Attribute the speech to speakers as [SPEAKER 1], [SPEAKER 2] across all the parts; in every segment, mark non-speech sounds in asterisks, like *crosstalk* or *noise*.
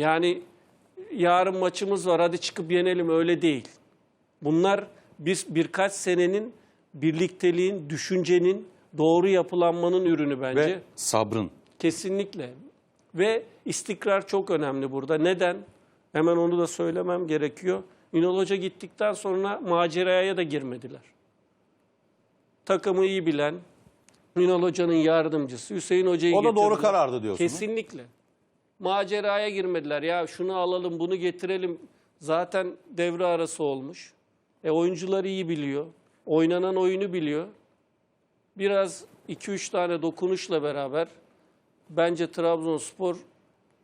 [SPEAKER 1] Yani yarın maçımız var hadi çıkıp yenelim öyle değil. Bunlar biz birkaç senenin birlikteliğin, düşüncenin, doğru yapılanmanın ürünü bence.
[SPEAKER 2] Ve sabrın.
[SPEAKER 1] Kesinlikle. Ve istikrar çok önemli burada. Neden? Hemen onu da söylemem gerekiyor. Ünal Hoca gittikten sonra maceraya da girmediler. Takımı iyi bilen, Ünal Hoca'nın yardımcısı, Hüseyin Hoca'yı
[SPEAKER 2] O da doğru
[SPEAKER 1] getirdiler.
[SPEAKER 2] karardı diyorsunuz.
[SPEAKER 1] Kesinlikle. Maceraya girmediler. Ya şunu alalım, bunu getirelim. Zaten devre arası olmuş. E oyuncuları iyi biliyor. Oynanan oyunu biliyor. Biraz 2-3 tane dokunuşla beraber bence Trabzonspor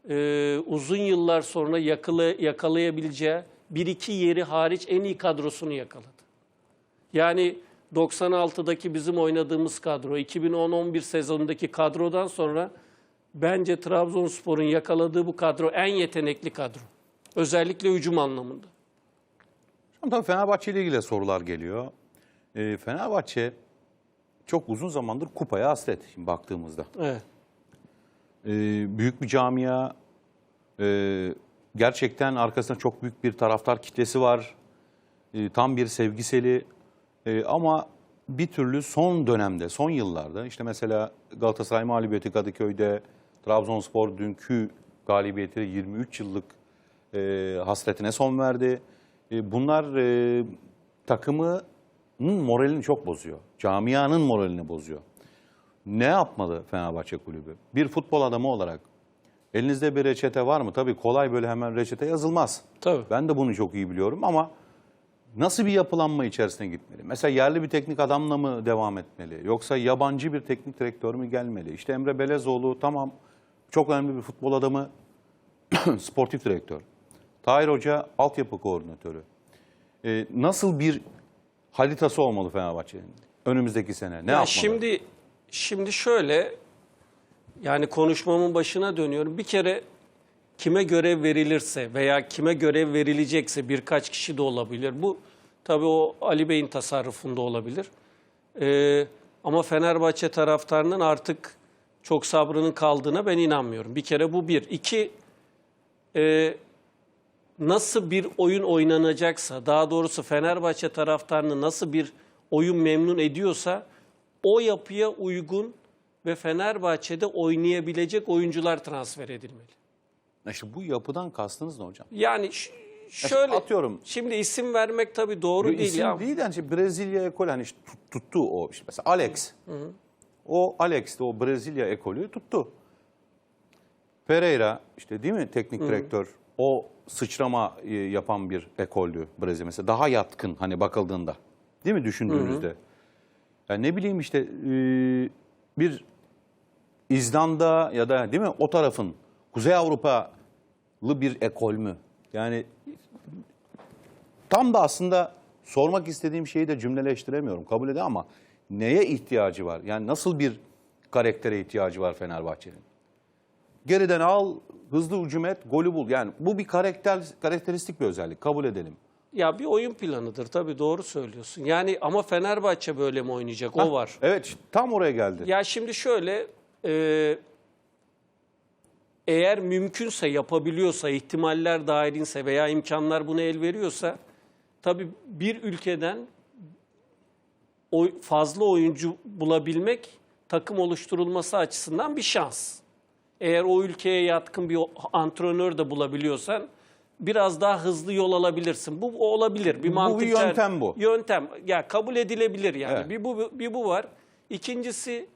[SPEAKER 1] e, uzun yıllar sonra yakala, yakalayabileceği bir iki yeri hariç en iyi kadrosunu yakaladı. Yani 96'daki bizim oynadığımız kadro, 2010-11 sezonundaki kadrodan sonra bence Trabzonspor'un yakaladığı bu kadro en yetenekli kadro. Özellikle hücum anlamında.
[SPEAKER 2] Şimdi tabii Fenerbahçe ile ilgili sorular geliyor. Ee, Fenerbahçe çok uzun zamandır kupaya hasret şimdi baktığımızda.
[SPEAKER 1] Evet.
[SPEAKER 2] Ee, büyük bir camia, ee, gerçekten arkasında çok büyük bir taraftar kitlesi var. Ee, tam bir sevgiseli Ee, ama bir türlü son dönemde, son yıllarda işte mesela Galatasaray mağlubiyeti Kadıköy'de, Trabzonspor dünkü galibiyeti 23 yıllık e, hasretine son verdi. E, bunlar e, takımının moralini çok bozuyor. Camianın moralini bozuyor. Ne yapmalı Fenerbahçe Kulübü? Bir futbol adamı olarak elinizde bir reçete var mı? Tabii kolay böyle hemen reçete yazılmaz.
[SPEAKER 1] Tabii.
[SPEAKER 2] Ben de bunu çok iyi biliyorum ama nasıl bir yapılanma içerisine gitmeli? Mesela yerli bir teknik adamla mı devam etmeli? Yoksa yabancı bir teknik direktör mü gelmeli? İşte Emre Belezoğlu tamam çok önemli bir futbol adamı, *clears throat* sportif direktör. Tahir Hoca altyapı koordinatörü. Ee, nasıl bir haritası olmalı Fenerbahçe'nin önümüzdeki sene? Ne
[SPEAKER 1] Ya
[SPEAKER 2] yapmalı?
[SPEAKER 1] şimdi şimdi şöyle yani konuşmamın başına dönüyorum. Bir kere kime görev verilirse veya kime görev verilecekse birkaç kişi de olabilir. Bu tabii o Ali Bey'in tasarrufunda olabilir. Ee, ama Fenerbahçe taraftarının artık çok sabrının kaldığına ben inanmıyorum. Bir kere bu bir. İki, e, nasıl bir oyun oynanacaksa, daha doğrusu Fenerbahçe taraftarını nasıl bir oyun memnun ediyorsa o yapıya uygun ve Fenerbahçe'de oynayabilecek oyuncular transfer edilmeli.
[SPEAKER 2] İşte bu yapıdan kastınız ne hocam?
[SPEAKER 1] Yani şöyle
[SPEAKER 2] atıyorum.
[SPEAKER 1] Şimdi isim vermek tabii doğru
[SPEAKER 2] Bir
[SPEAKER 1] değil
[SPEAKER 2] isim
[SPEAKER 1] ya.
[SPEAKER 2] değil yani işte Brezilya ekolü hani işte tut- tuttu o işte mesela Alex. O Alex de o Brezilya ekolü tuttu. Pereira işte değil mi teknik direktör o sıçrama e, yapan bir ekoldü Brezilya mesela daha yatkın hani bakıldığında değil mi düşündüğünüzde. Yani ne bileyim işte e, bir İzlanda ya da değil mi o tarafın Kuzey Avrupalı bir ekol mü? Yani tam da aslında sormak istediğim şeyi de cümleleştiremiyorum kabul ede ama neye ihtiyacı var? Yani nasıl bir karaktere ihtiyacı var Fenerbahçe'nin? Geriden al, hızlı hücum et, golü bul. Yani bu bir karakter karakteristik bir özellik kabul edelim.
[SPEAKER 1] Ya bir oyun planıdır tabii doğru söylüyorsun. Yani ama Fenerbahçe böyle mi oynayacak o var.
[SPEAKER 2] Evet tam oraya geldi.
[SPEAKER 1] Ya şimdi şöyle e, eğer mümkünse yapabiliyorsa, ihtimaller dahilinse veya imkanlar buna el veriyorsa tabii bir ülkeden fazla oyuncu bulabilmek takım oluşturulması açısından bir şans. Eğer o ülkeye yatkın bir antrenör de bulabiliyorsan biraz daha hızlı yol alabilirsin. Bu olabilir. Bir
[SPEAKER 2] Bu
[SPEAKER 1] mantık
[SPEAKER 2] bir yöntem bu.
[SPEAKER 1] Yöntem. Ya kabul edilebilir yani.
[SPEAKER 2] Evet.
[SPEAKER 1] Bir bu bir bu var. İkincisi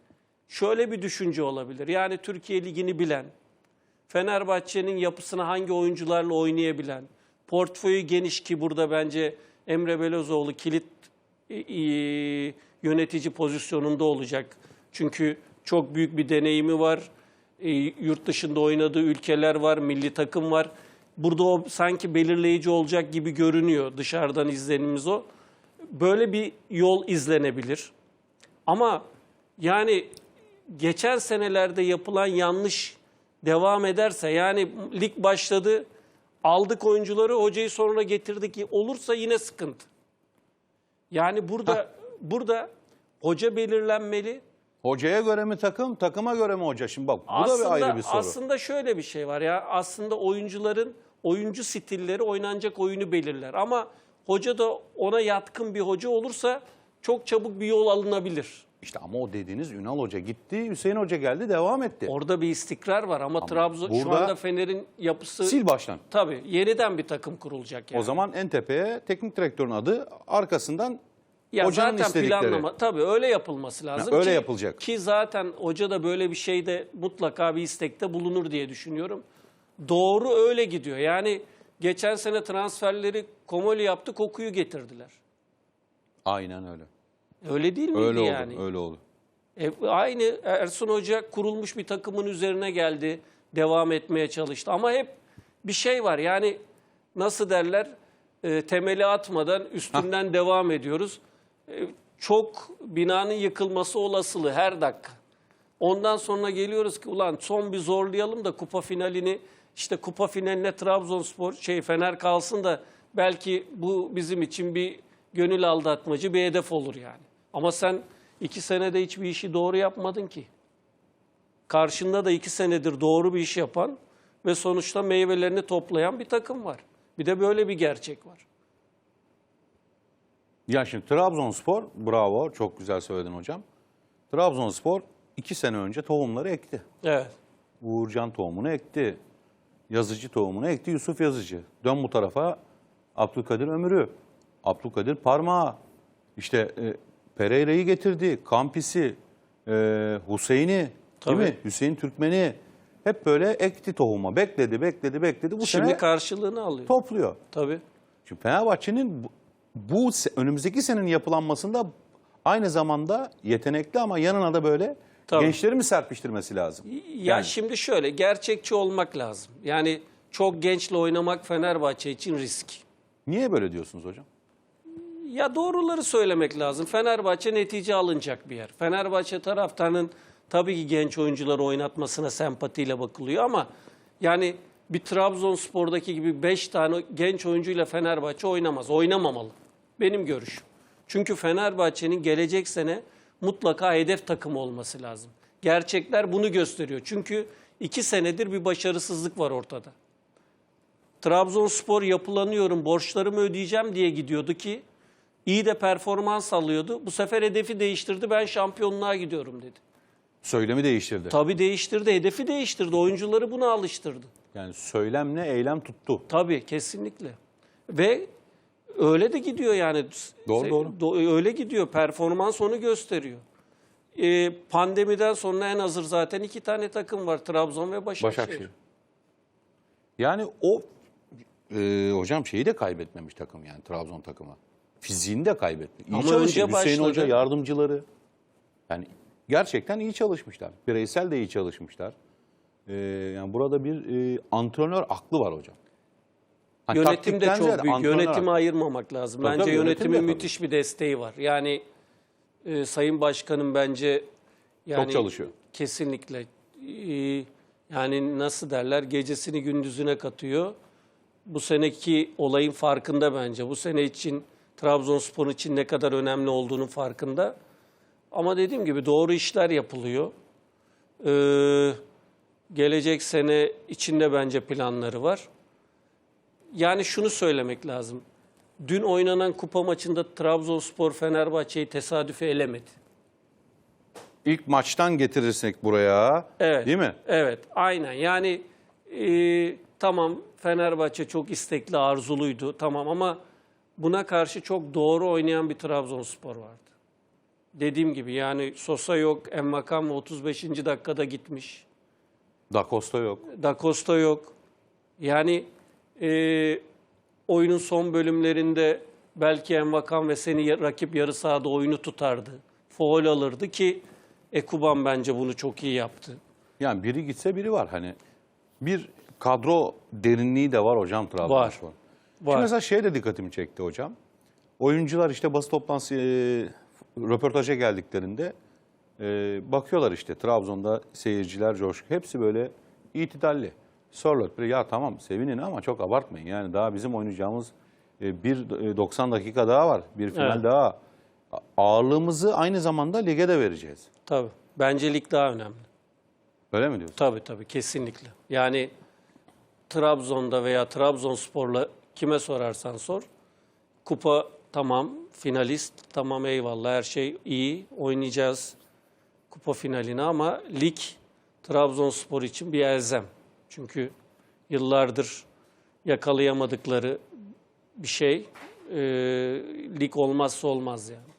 [SPEAKER 1] şöyle bir düşünce olabilir. Yani Türkiye ligini bilen, Fenerbahçe'nin yapısını hangi oyuncularla oynayabilen, portföyü geniş ki burada bence Emre Belözoğlu kilit yönetici pozisyonunda olacak. Çünkü çok büyük bir deneyimi var. E, yurt dışında oynadığı ülkeler var, milli takım var. Burada o sanki belirleyici olacak gibi görünüyor dışarıdan izlenimimiz o. Böyle bir yol izlenebilir. Ama yani geçen senelerde yapılan yanlış devam ederse yani lig başladı aldık oyuncuları hocayı sonra getirdik olursa yine sıkıntı. Yani burada burada hoca belirlenmeli
[SPEAKER 2] Hocaya göre mi takım, takıma göre mi hoca? Şimdi bak bu da bir ayrı bir soru.
[SPEAKER 1] Aslında şöyle bir şey var ya. Aslında oyuncuların oyuncu stilleri oynanacak oyunu belirler. Ama hoca da ona yatkın bir hoca olursa çok çabuk bir yol alınabilir.
[SPEAKER 2] İşte ama o dediğiniz Ünal Hoca gitti, Hüseyin Hoca geldi, devam etti.
[SPEAKER 1] Orada bir istikrar var ama, Trabzon şu anda Fener'in yapısı
[SPEAKER 2] Sil baştan.
[SPEAKER 1] tabii yeniden bir takım kurulacak yani.
[SPEAKER 2] O zaman en tepeye teknik direktörün adı arkasından
[SPEAKER 1] Ya
[SPEAKER 2] hocanın
[SPEAKER 1] zaten
[SPEAKER 2] istedikleri.
[SPEAKER 1] planlama tabii öyle yapılması lazım.
[SPEAKER 2] öyle
[SPEAKER 1] ki,
[SPEAKER 2] yapılacak.
[SPEAKER 1] Ki zaten hoca da böyle bir şeyde mutlaka bir istekte bulunur diye düşünüyorum. Doğru öyle gidiyor. Yani geçen sene transferleri Komoli yaptı, Koku'yu getirdiler.
[SPEAKER 2] Aynen öyle.
[SPEAKER 1] Öyle değil miydi
[SPEAKER 2] Öyle oldu,
[SPEAKER 1] yani?
[SPEAKER 2] öyle oldu.
[SPEAKER 1] E, aynı Ersun Hoca kurulmuş bir takımın üzerine geldi, devam etmeye çalıştı. Ama hep bir şey var yani nasıl derler e, temeli atmadan üstünden devam ediyoruz. E, çok binanın yıkılması olasılığı her dakika. Ondan sonra geliyoruz ki ulan son bir zorlayalım da kupa finalini işte kupa finaline Trabzonspor şey Fener kalsın da belki bu bizim için bir gönül aldatmacı bir hedef olur yani. Ama sen iki senede hiçbir işi doğru yapmadın ki. Karşında da iki senedir doğru bir iş yapan ve sonuçta meyvelerini toplayan bir takım var. Bir de böyle bir gerçek var.
[SPEAKER 2] Ya şimdi Trabzonspor, bravo, çok güzel söyledin hocam. Trabzonspor iki sene önce tohumları ekti.
[SPEAKER 1] Evet.
[SPEAKER 2] Uğurcan tohumunu ekti. Yazıcı tohumunu ekti Yusuf Yazıcı. Dön bu tarafa Abdülkadir Ömür'ü, Abdülkadir Parmağı, işte e, Pereira'yı getirdi, Kampis'i, e, Hüseyin'i,
[SPEAKER 1] Tabii.
[SPEAKER 2] değil mi? Hüseyin Türkmen'i hep böyle ekti tohuma. Bekledi, bekledi, bekledi. Bu
[SPEAKER 1] Şimdi
[SPEAKER 2] sene
[SPEAKER 1] karşılığını alıyor.
[SPEAKER 2] topluyor.
[SPEAKER 1] Tabii.
[SPEAKER 2] Şimdi Fenerbahçe'nin bu, bu se- önümüzdeki senenin yapılanmasında aynı zamanda yetenekli ama yanına da böyle
[SPEAKER 1] Tabii.
[SPEAKER 2] gençleri mi serpiştirmesi lazım?
[SPEAKER 1] Ya
[SPEAKER 2] Yani.
[SPEAKER 1] şimdi şöyle gerçekçi olmak lazım. Yani çok gençle oynamak Fenerbahçe için risk.
[SPEAKER 2] Niye böyle diyorsunuz hocam?
[SPEAKER 1] Ya doğruları söylemek lazım. Fenerbahçe netice alınacak bir yer. Fenerbahçe taraftarının tabii ki genç oyuncuları oynatmasına sempatiyle bakılıyor ama yani bir Trabzonspor'daki gibi 5 tane genç oyuncuyla Fenerbahçe oynamaz. Oynamamalı. Benim görüşüm. Çünkü Fenerbahçe'nin gelecek sene mutlaka hedef takımı olması lazım. Gerçekler bunu gösteriyor. Çünkü iki senedir bir başarısızlık var ortada. Trabzonspor yapılanıyorum, borçlarımı ödeyeceğim diye gidiyordu ki iyi de performans alıyordu. Bu sefer hedefi değiştirdi. Ben şampiyonluğa gidiyorum dedi.
[SPEAKER 2] Söylemi değiştirdi.
[SPEAKER 1] Tabii değiştirdi, hedefi değiştirdi. Oyuncuları buna alıştırdı.
[SPEAKER 2] Yani söylemle eylem tuttu.
[SPEAKER 1] Tabii kesinlikle. Ve öyle de gidiyor yani.
[SPEAKER 2] Doğru,
[SPEAKER 1] Se-
[SPEAKER 2] doğru.
[SPEAKER 1] do- Öyle gidiyor. Performans onu gösteriyor. Ee, pandemiden sonra en hazır zaten iki tane takım var. Trabzon ve Başakşehir.
[SPEAKER 2] Başakşehir. Yani o e, hocam şeyi de kaybetmemiş takım yani Trabzon takımı. Fiziğini de kaybetti. İyi
[SPEAKER 1] Ama önce
[SPEAKER 2] Hüseyin Hoca
[SPEAKER 1] başladı.
[SPEAKER 2] yardımcıları. Yani gerçekten iyi çalışmışlar. Bireysel de iyi çalışmışlar. E, yani burada bir e, antrenör aklı var hocam. Ha,
[SPEAKER 1] Yönetim de çok
[SPEAKER 2] ziyade
[SPEAKER 1] büyük.
[SPEAKER 2] antrenör
[SPEAKER 1] Yönetimi ayırmamak lazım.
[SPEAKER 2] Tabii
[SPEAKER 1] bence
[SPEAKER 2] tabii, yönetim
[SPEAKER 1] yönetimin
[SPEAKER 2] tabii.
[SPEAKER 1] müthiş bir desteği var. Yani e, Sayın Başkanım bence yani
[SPEAKER 2] çalışıyor.
[SPEAKER 1] Kesinlikle. E, yani nasıl derler gecesini gündüzüne katıyor. Bu seneki olayın farkında bence. Bu sene için Trabzonspor için ne kadar önemli olduğunun farkında. Ama dediğim gibi doğru işler yapılıyor. Ee, gelecek sene içinde bence planları var. Yani şunu söylemek lazım. Dün oynanan kupa maçında Trabzonspor Fenerbahçe'yi tesadüfe elemedi.
[SPEAKER 2] İlk maçtan getirirsek buraya
[SPEAKER 1] Evet.
[SPEAKER 2] değil mi?
[SPEAKER 1] Evet, aynen. Yani e, tamam Fenerbahçe çok istekli, arzuluydu. Tamam ama buna karşı çok doğru oynayan bir Trabzonspor vardı. Dediğim gibi yani Sosa yok, Enmakam 35. dakikada gitmiş.
[SPEAKER 2] Da Costa yok.
[SPEAKER 1] Da Costa yok. Yani e, oyunun son bölümlerinde belki Envakam ve seni rakip yarı sahada oyunu tutardı. Foul alırdı ki Ekuban bence bunu çok iyi yaptı.
[SPEAKER 2] Yani biri gitse biri var. Hani bir kadro derinliği de var hocam Trabzonspor.
[SPEAKER 1] Var.
[SPEAKER 2] Şimdi
[SPEAKER 1] Var.
[SPEAKER 2] mesela şey de dikkatimi çekti hocam. Oyuncular işte basın toplantısı, e, röportaja geldiklerinde e, bakıyorlar işte Trabzon'da seyirciler coşku. Hepsi böyle itidalli. Sorlot ya tamam sevinin ama çok abartmayın. Yani daha bizim oynayacağımız e, bir e, 90 dakika daha var. Bir final
[SPEAKER 1] Evet.
[SPEAKER 2] daha. Ağırlığımızı aynı zamanda lige de vereceğiz.
[SPEAKER 1] Tabii. Bence lig daha önemli.
[SPEAKER 2] Öyle mi diyorsun?
[SPEAKER 1] Tabii tabii kesinlikle. Yani Trabzon'da veya Trabzonspor'la kime sorarsan sor. Kupa tamam, finalist tamam eyvallah her şey iyi. Oynayacağız kupa finalini ama lig Trabzonspor için bir elzem. Çünkü yıllardır yakalayamadıkları bir şey. Ee, lig olmazsa olmaz yani.